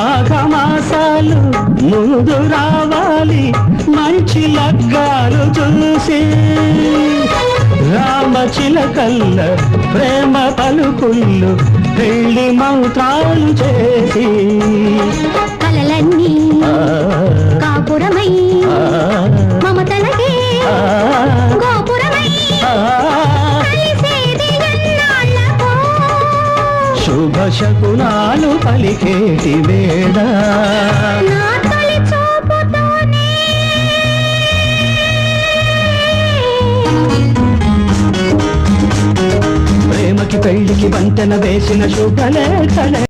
మాఘమాసాలు ముందు రావాలి మంచి లగ్గాలు చూసి. రామ చిలకల్ల ప్రేమ పలుకుళ్ళు పెళ్ళి మంత్రాలు చేసి. కలలన్నీ శుభ శకునాలు పలికేటి వేళ. ప్రేమకి పెళ్ళికి వంతెన వేసిన శుభలేఖలే.